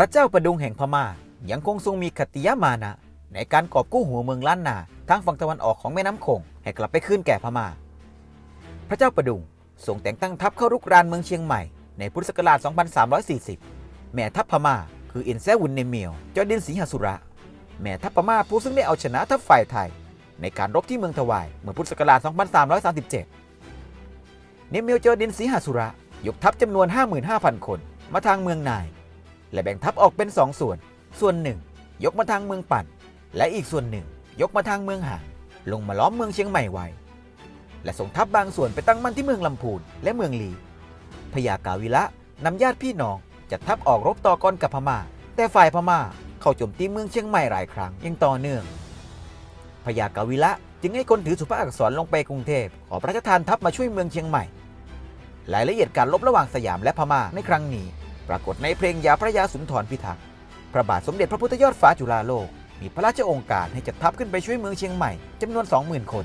ระเจ้าประดุงแห่งพม่า ยังคงทรงมีคติยมานะ ในการกอบกู้หัวเมืองล้านนาทางฝั่งตะวันออกของแม่น้ำโขงให้กลับไปคืนแก่พม่า พระเจ้าประดุงทรงแต่งตั้งทัพเข้ารุกรานเมืองเชียงใหม่ ในพุทธศักราช 2340 แม่ทัพพม่า คืออินแซวุนเนเมียวจอดินศรีหสุระ แม่ทัพพม่าผู้ซึ่งได้เอาชนะทัพฝ่ายไทย ในการรบที่เมืองถวายเมื่อพุทธศักราช 2337 เนเมียวจอดินศรีหสุระยกทัพจำนวน 55,000 คนมาทางเมืองนาย และแบ่งทัพออกเป็น 2 ส่วน ส่วนหนึ่ง ยกมาทางเมืองปั่น และอีกส่วนหนึ่ง ยกมาทางเมืองหางลงมาล้อมเมืองเชียงใหม่ไว้ และส่งทัพบางส่วนไปตั้งมั่นที่เมืองลำพูนและเมืองลีพญากาวิละนำญาติพี่น้องจัดทัพออกรบต่อกรกับพม่า แต่ฝ่ายพม่าเข้าโจมตีเมืองเชียงใหม่หลายครั้งยังต่อเนื่องพญากาวิละจึงให้คนถือสุภาพอักษรลงไปกรุงเทพขอพระราชทานทัพมาช่วยเมืองเชียงใหม่ รายละเอียดการลบระหว่างสยามและพม่าในครั้งนี้ ปรากฏในเพลงยาพระยาสุนทรพิทักษ์พระบาทสมเด็จพระพุทธยอดฟ้าจุฬาโลก มีพระราชองค์การให้จัดทัพขึ้นไปช่วยเมืองเชียงใหม่จำนวน 20,000 คน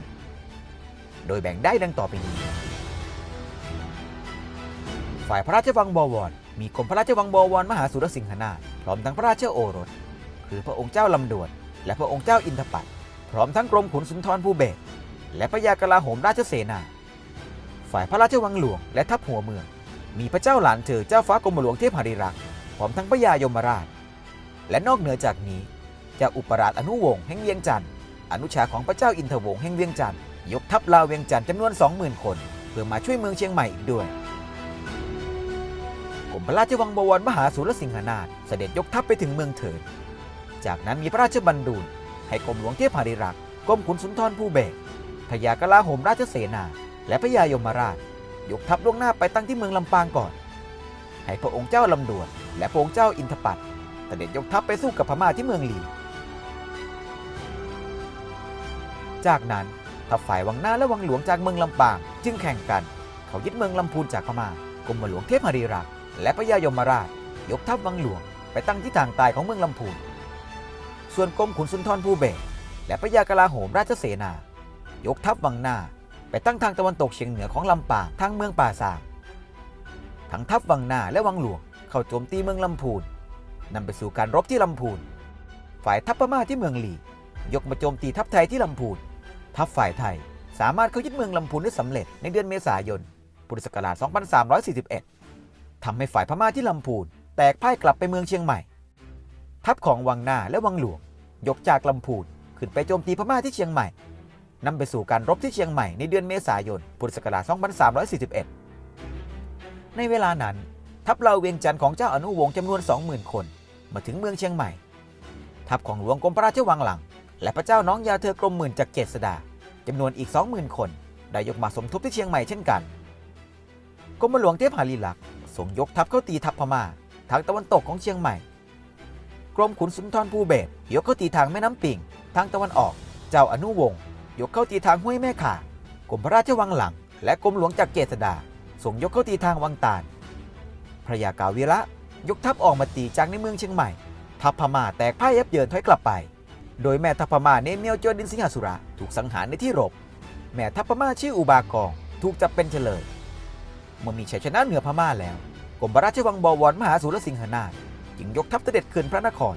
โดยแบ่งได้ดังต่อไปนี้ ฝ่ายพระราชวังบวร มีกรมพระราชวังบวรมหาสุรสิงหนาถพร้อมทั้งพระราชโอรส คือพระองค์เจ้าลำดวน และพระองค์เจ้าอินทปัตพร้อมทั้งกรมขุนสุนทรภูเบศและพระยากลาโหมราชเสนา ฝ่ายพระราชวังหลวงและทัพหัวเมือง มีพระเจ้าหลานเธอเจ้าฟ้ากรมหลวงเทพหริรักษ์พร้อมทั้งพระยายมราช และนอกเหนือจากนี้จะอุปราชอนุวงศ์แห่งเวียงจันทร์อนุชาของพระเจ้าอินทวงศ์แห่งเวียงจันทร์ยกทัพลาวเวียงจันทร์จำนวน 20,000 คน เพื่อมาช่วยเมืองเชียงใหม่อีกด้วยกรมพระราชวังบวรมหาสุรสิงหนาถเสด็จยกทัพไปถึงเมืองเถินจากนั้นมีพระราชบัญดูลให้กรมหลวงเทพหริรักษ์กรมขุนสุนทรภูเบศรพญากลาโหมราชเสนา และพระยายมราช ยกทัพล่วงหน้าไปตั้งที่เมืองลำปางก่อน ให้พระองค์เจ้าลำดวน และพระองค์เจ้าอินทปัตย์เสด็จยกทัพไปสู้กับพม่าที่เมืองลี จากนั้นทัพฝ่ายวังหน้าและวังหลวงจากเมืองลำปาง จึงแข่งกัน เขายึดเมืองลำพูนจากพม่ากรมหลวงเทพหริรักและพระยายมราช ยกทัพวังหลวงไปตั้งที่ทางใต้ของเมืองลำพูน ส่วนกรมขุนสุนทรภูเบศและพระยากลาโหมราชเสนา ยกทัพวังหน้า ไปตั้งทางตะวันตกเฉียงเหนือของลำปางทางเมืองป่าซางทั้งทัพวังหน้าและวังหลวงเข้าโจมตีเมืองลำพูนนำไปสู่การรบที่ลำพูน ฝ่ายทัพพม่าที่เมืองหลี ยกมาโจมตีทัพไทยที่ลำพูน ทัพฝ่ายไทยสามารถเข้ายึดเมืองลำพูนได้สำเร็จในเดือนเมษายน พุทธศักราช 2341 ทำให้ฝ่ายพม่าที่ลำพูน แตกพ่ายกลับไปเมืองเชียงใหม่ ทัพของวังหน้าและวังหลวง ยกจากลำพูนขึ้นไปโจมตีพม่าที่เชียงใหม่ นำไปสู่การรบที่เชียงใหม่ในเดือนเมษายน พุทธศักราช 2341 ในเวลานั้น ทัพเราเวียงจันทร์ของเจ้าอนุวงศ์จำนวน 20,000 คน มาถึงเมืองเชียงใหม่ ทัพของหลวงกรมพระราชวังหลัง และพระเจ้าน้องยาเธอกรมหมื่นจากเกษดาจำนวนอีก 20,000 คน ได้ยกมาสมทบที่เชียงใหม่เช่นกันกรมหลวงเทพหาลีลักษ์ส่งยกทัพเข้าตีทัพพม่าทางตะวันตกของเชียงใหม่ กรมขุนสุนทรภูเบศยกเข้าตีทางแม่น้ำปิงทางตะวันออก เจ้าอนุวงศ์ ยกเข้าตีทางห้วยแม่ข่ากรมพระราชวังหลัง และกรมหลวงจากเกษดาส่งยกเข้าตีทางวังตาล พระยากาวีระยกทัพออกมาตีจากในเมืองเชียงใหม่ ทัพพม่าแตกพ่ายยับเยินถอยกลับไป โดยแม่ทัพพม่าเนเมียวโจดินสิงหสุระถูกสังหารในที่รบ แม่ทัพพม่าชื่ออุบากองถูกจับเป็นเฉลย เมื่อมีชัยชนะเหนือพม่าแล้วกรมพระราชวังบวรมหาสุรสิงหนาถจึงยกทัพเสด็จคืนพระนคร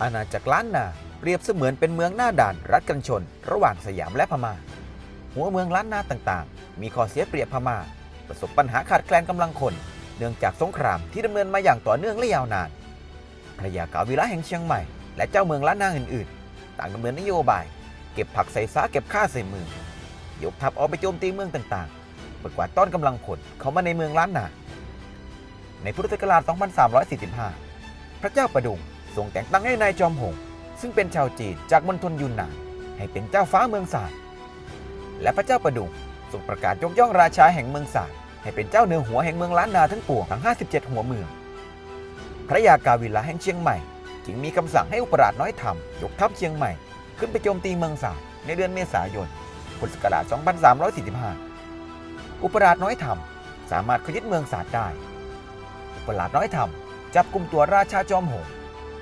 อาณาจักรล้านนา เปรียบเสมือนเป็นเมืองหน้าด่านรัดกันชน ระหว่างสยามและพม่า หัวเมืองล้านนาต่างๆ มีข้อเสียเปรียบพม่า ประสบปัญหาขาดแคลนกำลังคน เนื่องจากสงครามที่ดำเนินมาอย่างต่อเนื่องและยาวนาน พระยากาวิระแห่งเชียงใหม่ และเจ้าเมืองล้านนาอื่นๆ ต่างดำเนินนโยบาย เก็บผักใส่ซ้าเก็บข้าใส่มือ ยกทัพออกไปโจมตีเมืองต่างๆเปิดกวาดต้อนกำลังพลเข้ามาในเมืองล้านนา ในพุทธศักราช 2345 พระเจ้าประดุงทรงแต่งตั้งให้นายจอมหง ซึ่งเป็นชาวจีนจากมณฑลยุนนานให้เป็นเจ้าฟ้าเมืองศาสตร์และพระเจ้าประดุงทรงประกาศยกย่องราชาแห่งเมืองศาสตร์ให้เป็นเจ้าเนื้อหัวแห่งเมืองล้านนาทั้งปวงทั้ง 57 หัวเมือง พระยากาวิลาแห่งเชียงใหม่ จึงมีคำสั่งให้อุปราชน้อยธรรมยกทัพเชียงใหม่ ขึ้นไปโจมตีเมืองศาสตร์ในเดือนเมษายนพุทธศักราช 2345 อุปราชน้อยธรรมสามารถขยึดเมืองศาสตร์ได้ อุปราชน้อยธรรมจับกลุ่มตัวราชาจอมโหง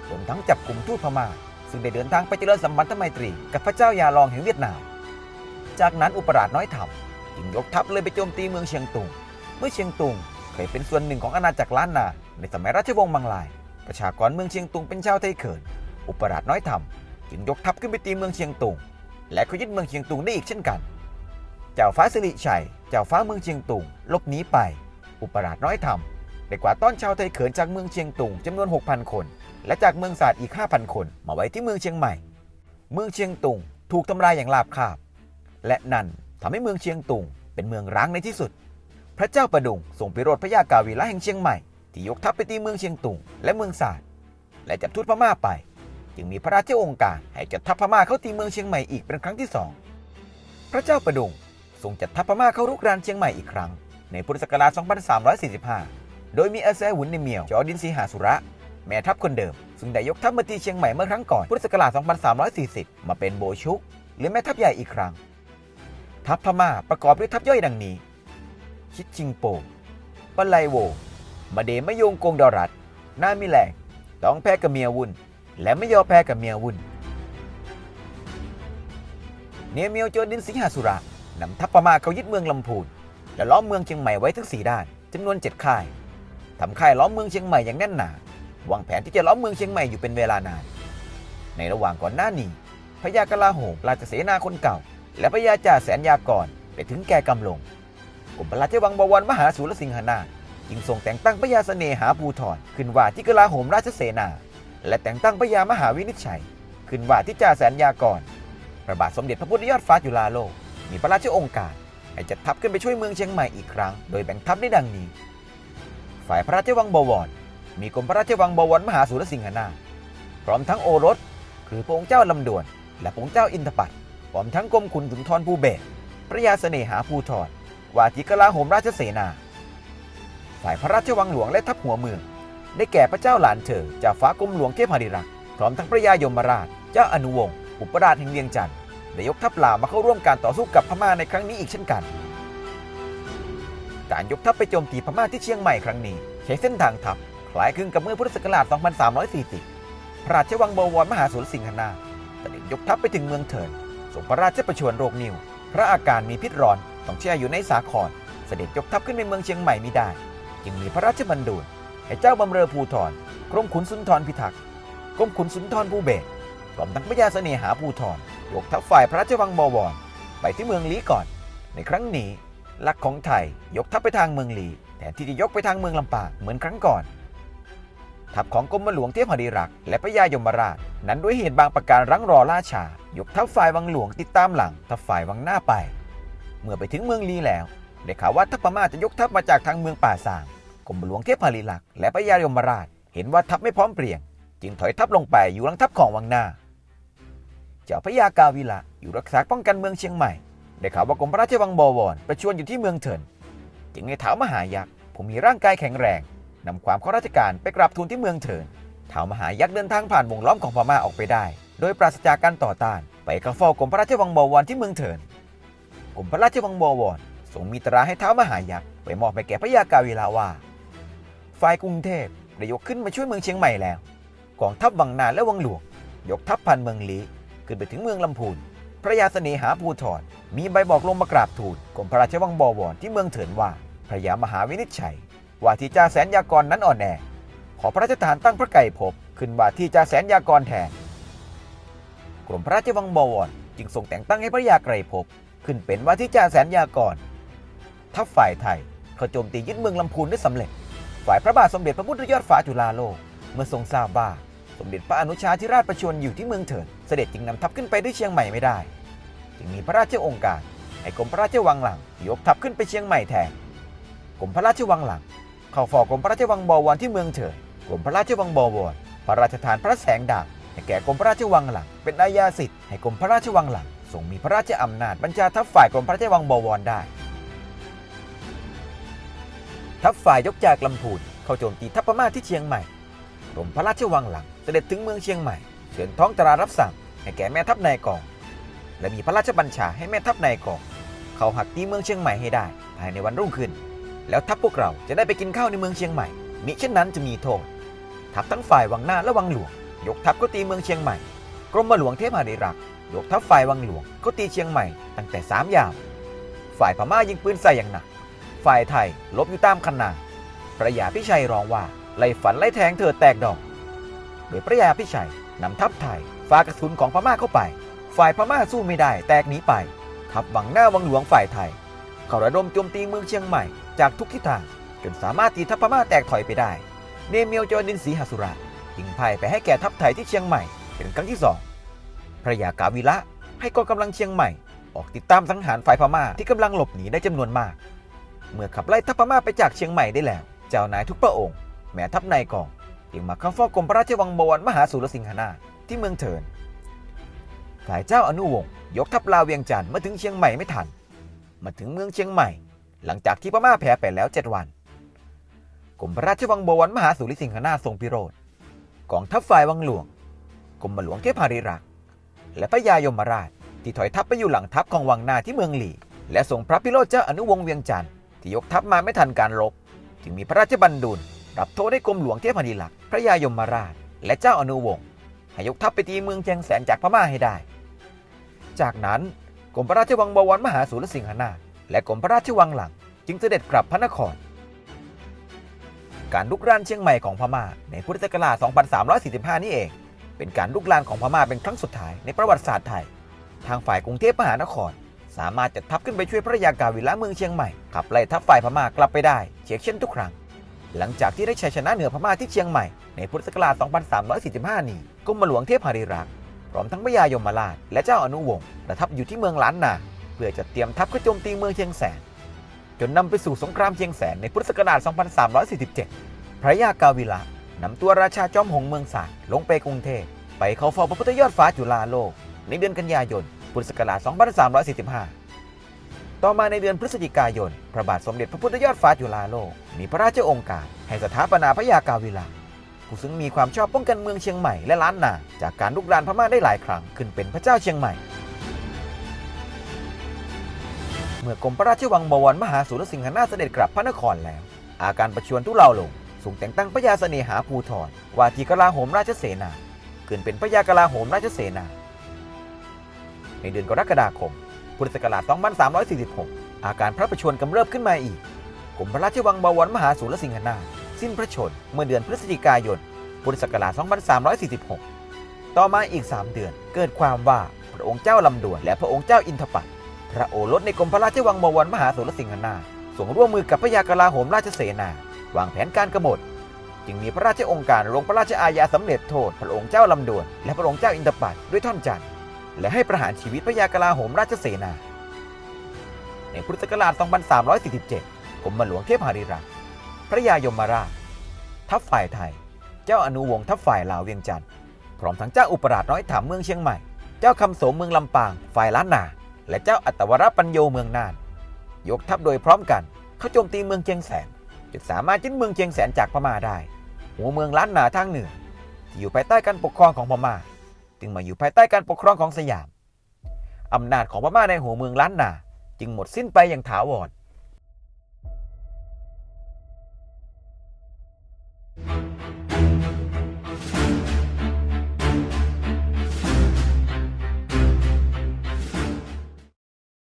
รวมทั้งจับกลุ่มทูตพม่า ซึ่งได้เดินทางไปเจริญสัมพันธไมตรีกับพระเจ้ายาลองแห่งเวียดนาม จากนั้นอุปราชน้อยธรรมจึงยกทัพเลยไปโจมตีเมืองเชียงตุง เมื่อเชียงตุงเคยเป็นส่วนหนึ่งของอาณาจักรล้านนา ในสมัยราชวงศ์มังลาย ประชากรเมืองเชียงตุงเป็นชาวไทยเขิน อุปราชน้อยทำจึงยกทัพขึ้นไปตีเมืองเชียงตุง และก็ยึดเมืองเชียงตุงได้อีกเช่นกัน เจ้าฟ้าสิริชัย เจ้าฟ้าเมืองเชียงตุงลบหนีไป อุปราชน้อยทำได้กวาดต้อนชาวไทยเขินจากเมืองเชียงตุงจำนวน 6,000 คน และจากเมืองศาสตร์อีก 5,000 คน มาไว้ที่เมืองเชียงใหม่ เมืองเชียงตุงถูกทำลายอย่างราบคาบ และนั่นทำให้เมืองเชียงตุงเป็นเมืองร้างในที่สุด พระเจ้าประดุงส่งไปโรดพระยากาวีระแห่งเชียงใหม่ที่ยกทัพไปตีเมืองเชียงตุงและเมืองศาสตร์และจับทูตพม่าไป จึงมีพระราชองค์การให้จัดทัพพม่าเข้าตีเมืองเชียงใหม่อีกเป็นครั้งที่สองพระเจ้าประดุงทรงจัดทัพพม่าเข้ารุกรานเชียงใหม่อีกครั้งในพุทธศักราช 2345 โดยมีอาแซหุนในเมียวจอดินสีหาสุระ แม่ทัพคนเดิม ซึ่งได้ยกทัพมาตีเชียงใหม่เมื่อครั้งก่อนพุทธศักราช 2340 มาเป็นโบชุก หรือแม่ทัพใหญ่อีกครั้ง ทัพพม่าประกอบด้วยทัพย่อยดังนี้ ชิดชิงโปปะไลโว มาเดมะยงกงดอรัดนามิแลงต้องแพ้กับเมียวุนและไม่ยอมแพ้กับเมียวุนเนเมียวโจดินสิงหาสุระนำทัพพม่าเข้ายึดเมืองลำพูน และล้อมเมืองเชียงใหม่ไว้ทั้งสี่ด้านจำนวนเจ็ดค่ายทำค่ายล้อมเมืองเชียงใหม่อย่างแน่นหนา วางแผนที่จะล้อมเมืองเชียงใหม่อยู่เป็นเวลานาน ในระหว่างก่อนหน้านี้พญากลาโหมราชเสนาคนเก่า และพญาจ่าแสนยากรไปถึงแก่กำลงกรมพระราชวังบวรมหาสูรสิงหนาจึงทรงแต่งตั้งพญาเสนหาภูธรขึ้นว่าที่กลาโหมราชเสนา และแต่งตั้งพญามหาวินิจฉัย ขึ้นว่าที่จ่าแสนยากรพระบาทสมเด็จพระพุทธยอดฟ้าจุฬาโลกมีพระราชองค์การให้จัดทัพขึ้นไปช่วยเมืองเชียงใหม่อีกครั้ง โดยแบ่งทัพได้ดังนี้ ฝ่ายพระราชวังบวร มีกรมพระราชวังบวรมหาสุรสิงหนา พร้อมทั้งโอรส คือพระองค์เจ้าลำดวน และพระองค์เจ้าอินทปัตพร้อมทั้งกรมขุนสุนทรภูเบศพระยาเสน่หาภูทรวาที่กลาโหมราชเสนาฝ่ายพระราชวังหลวงและทัพหัวเมือง ได้แก่พระเจ้าหลานเธอจากฟ้ากรมหลวงเทพหริรักษ์พร้อมทั้งพระยายมราช เจ้าอนุวงศ์อุปราชแห่งเวียงจันทร์ได้ยกทัพลาวมาเข้าร่วมการต่อสู้กับพม่าในครั้งนี้อีกเช่นกัน การยกทัพไปโจมตีพม่าที่เชียงใหม่ครั้งนี้ ใช้เส้นทางทัพ ล้ายคลึงกับเมื่อพุทธศักราช 2340 พระราชวังบวรมหาสุรสิงหนาเสด็จยกทัพไปถึงเมืองเถินส่งพระราชประชวรโรคนิว พระอาการมีพิษร้อนต้องแช่อยู่ในสาคร เสด็จยกทัพขึ้นในเมืองเชียงใหม่ไมิได้ จึงมีพระราชบัญดูลให้เจ้าบำเรอภูธรกรมขุนสุนทรพิทักษ์กรมขุนสุนทรภูเบศพร้อมทั้งพระยาเสน่หาภูธรยกทัพฝ่ายพระราชวังบวรไปที่เมืองลีก่อน ในครั้งนี้หลักของไทยยกทัพไปทางเมืองลีแทนที่จะยกไปทางเมืองลำปางเหมือนครั้งก่อน ทัพของกรมหลวงเทพหริรัก และพระยายมราช นั้นด้วยเหตุบางประการรั้งรอล่าช้ายกทัพฝ่ายวังหลวงติดตามหลังทัพฝ่ายวังหน้าไป เมื่อไปถึงเมืองลีแล้วได้ข่าวว่าทัพพม่าจะยกทัพมาจากทางเมืองป่าสางกรมหลวงเทพหริรัก และพระยายมราช เห็นว่าทัพไม่พร้อมเพรียง จึงถอยทัพลงไปอยู่หลังทัพของวังหน้า เจ้าพระยากาวิละอยู่รักษาป้องกันเมืองเชียงใหม่ได้ข่าวว่ากรมพระราชวังบวรประชวรอยู่ที่เมืองเถินจึงในถามหายักษ์ผู้มีร่างกายแข็งแรง นำความข้าราชการไปกราบทูลที่เมืองเถินท้าวมหายักษ์เดินทางผ่านวงล้อมของพม่าออกไปได้ โดยปราศจากการต่อต้าน ไปเข้าเฝ้ากรมพระราชวังบวรที่เมืองเถินกรมพระราชวังบวรส่งมีตราให้ท้าวมหายักษ์ไปมอบไปแก่พระยากาวิลาว่าฝ่ายกรุงเทพได้ยกขึ้นมาช่วยเมืองเชียงใหม่แล้วกองทัพวังนาและวังหลวง ยกทัพพันเมืองลีขึ้นไปถึงเมืองลำพูนพระยาเสนหาภูธรมีใบบอกลงมากราบทูลกรมพระราชวังบวรที่เมืองเถินว่าพระยามหาวินิจฉัย ว่าที่จ่าแสนยากรนั้นอ่อนแอ ขอพระราชทานตั้งพระไก่ภพขึ้นว่าที่จ่าแสนยากรแทน กรมพระราชวังบวรจึงทรงแต่งตั้งให้พระยาไกรภพขึ้นเป็นว่าที่จ่าแสนยากร ทัพฝ่ายไทยเขาโจมตียึดเมืองลำพูนได้สำเร็จ ฝ่ายพระบาทสมเด็จพระพุทธยอดฟ้าจุฬาโลกเมื่อทรงทราบว่าสมเด็จพระอนุชาธิราชประชวรอยู่ที่เมืองเถินเสด็จจึงนำทัพขึ้นไปด้วยเชียงใหม่ไม่ได้ จึงมีพระราชองค์การให้กรมพระราชวังหลังยกทัพขึ้นไปเชียงใหม่แทนกรมพระราชวังหลัง เข้าเฝ้ากรมพระราชวังบวรที่เมืองเถินกรมพระราชวังบวรพระราชทานพระแสงดาบให้แก่กรมพระราชวังหลัง เป็นอาญาสิทธิ์ให้กรมพระราชวังหลังทรงมีพระราชอำนาจบัญชาทัพฝ่ายกรมพระราชวังบวรได้ ทัพฝ่ายยกจากลำพูนเข้าโจมตีทัพพม่าที่เชียงใหม่กรมพระราชวังหลังเสด็จถึงเมืองเชียงใหม่เชิญท้องตรารับสั่งให้แก่แม่ทัพนายกอง และมีพระราชบัญชาให้แม่ทัพนายกอง เขาหักตีเมืองเชียงใหม่ให้ได้ภายในวันรุ่งขึ้น แล้วทัพพวกเราจะได้ไปกินข้าวในเมืองเชียงใหม่มิเช่นนั้นจะมีโทษทัพทั้งฝ่ายวังหน้าและวังหลวง ยกทัพก็ตีเมืองเชียงใหม่ กรมหลวงเทพหริรัก ยกทัพฝ่ายวังหลวงก็ตีเชียงใหม่ตั้งแต่สามยาม ฝ่ายพม่ายิงปืนใส่อย่างหนัก ฝ่ายไทยลบอยู่ตามคันนาพระยาพิชัยร้องว่าไล่ฝันไล่แทงเธอแตกดอก โดยพระยาพิชัยนำทัพไทยฝ่ากระสุนของพม่าเข้าไป ฝ่ายพม่าสู้ไม่ได้แตกหนีไป ทัพวังหน้าวังหลวงฝ่ายไทย เขาระดมโจมตีเมืองเชียงใหม่จากทุกทิศทางจนสามารถตีทัพพม่าแตกถอยไปได้ เนเมียวโจดินศรีหสุระยิงพ่ายไปให้แก่ทัพไทยที่เชียงใหม่เป็นครั้งที่สองพระยากาวิระให้กองกำลังเชียงใหม่ ออกติดตามสังหารฝ่ายพม่าที่กำลังหลบหนีได้จำนวนมาก เมื่อขับไล่ทัพพม่าไปจากเชียงใหม่ได้แล้ว เจ้านายทุกพระองค์ แม้ทัพนายกองยังมาเข้าเฝ้ากรมพระราชวังบวรมหาสุรสิงหนาที่เมืองเถินฝ่ายเจ้าอนุวงศ์ยกทัพลาเวียงจันทร์มาถึงเชียงใหม่ไม่ทัน มาถึงเมืองเชียงใหม่ หลังจากที่พม่าแพ้ไปแล้วเจ็ดวันกรมพระราชวังบวรมหาสุริสิงหนาถทรงพิโรธกองทัพฝ่ายวังหลวงกรมหลวงเทพาริรักษ์และพระยายมราชที่ถอยทัพไปอยู่หลังทัพของวังนาที่เมืองหลี และส่งพระพิโรธเจ้าอนุวงศ์เวียงจันทร์ที่ยกทัพมาไม่ทันการรบจึงมีพระราชบัญดุลรับโทษให้กรมหลวงเทพานิลักษ์พระยายมราช และเจ้าอนุวงศ์ให้ยกทัพไปตีเมืองเชียงแสนจากพม่าให้ได้ จากนั้น กรมพระราชวังบวรมหาสุรสิงหนาถและกรมพระราชวังหลัง จึงเสด็จกลับพระนคร การลุกรานเชียงใหม่ของพม่าในพุทธศักราช 2345 นี่เอง เป็นการลุกรานของพม่าเป็นครั้งสุดท้ายในประวัติศาสตร์ไทย ทางฝ่ายกรุงเทพมหานคร สามารถจัดทัพขึ้นไปช่วยพระยากาวิละเมืองเชียงใหม่ขับไล่ทัพฝ่ายพม่ากลับไปได้เฉียกเช่นทุกครั้ง หลังจากที่ได้ชัยชนะเหนือพม่าที่เชียงใหม่ในพุทธศักราช 2345 นี้กรมหลวงเทพหริรักษ์ ร้อมทั้งพระยายมราชและเจ้าอนุวงศ์ประทับอยู่ที่เมืองล้านนา เพื่อจะเตรียมทัพเข้าโจมตีเมืองเชียงแสน จนนำไปสู่สงครามเชียงแสนในพุทธศักราช 2347 พระยากาวิละนำตัวราชาจอมหงเมืองสารลงไปกรุงเทพไปเข้าเฝ้าพระพุทธยอดฟ้าจุฬาโลก ในเดือนกันยายน พุทธศักราช 2345 ต่อมาในเดือนพฤศจิกายน พระบาทสมเด็จพระพุทธยอดฟ้าจุฬาโลกมีพระราชโองการให้สถาปนาพระยากาวิลา ผู้ซึ่งมีความชอบป้องกันเมืองเชียงใหม่และล้านนาจากการลุกรานพม่าได้หลายครั้งขึ้นเป็นพระเจ้าเชียงใหม่ เมื่อกรมพระราชวังบวรมหาสุรสิงหนาถเสด็จกลับพระนครแล้ว อาการประชวรทุเลาลงส่งแต่งตั้งพระยาเสนหาภูธรว่าที่กลาโหมราชเสนาขึ้นเป็นพระยากลาโหมราชเสนา ในเดือนกรกฎาคม พุทธศักราช2346 อาการพระประชวรกำเริบขึ้นมาอีกกรมพระราชวังบวรมหาสุรสิงหนาถ สิ้นพระชนเมื่อเดือนพฤศจิกายนพุทธศักราช2346 ต่อมาอีก 3 เดือนเกิดความว่าพระองค์เจ้าลำดวนและพระองค์เจ้าอินทปัตย์พระโอรสในกรมพระราชวังบวรมหาสุรสิงหนาส่งร่วมมือกับพระยากลาโหมราชเสนา วางแผนการกบฏจึงมีพระราชองค์การลงพระราชอาญาสำเร็จโทษ พระองค์เจ้าลำดวนและพระองค์เจ้าอินทปัตย์ด้วยท่อนจันทร์และให้ประหารชีวิตพระยากลาโหมราชเสนา ในพุทธศักราช 2347กรมหลวงเทพหริรักษ์ พระยายมราช ทัพฝ่ายไทย เจ้าอนุวงศ์ทัพฝ่ายลาวเวียงจันทร์พร้อมทั้งเจ้าอุปราชน้อยถามเมืองเชียงใหม่ เจ้าคำโสมเมืองลำปาง ฝ่ายล้านนา และเจ้าอัตวรปัญโยเมืองน่าน ยกทัพโดยพร้อมกัน เข้าโจมตีเมืองเชียงแสนจนสามารถยึดเมืองเชียงแสนจากพม่าได้ หัวเมืองล้านนาทางเหนือที่อยู่ภายใต้การปกครองของพม่า จึงมาอยู่ภายใต้การปกครองของสยามอำนาจของพม่าในหัวเมืองล้านนา จึงหมดสิ้นไปอย่างถาวร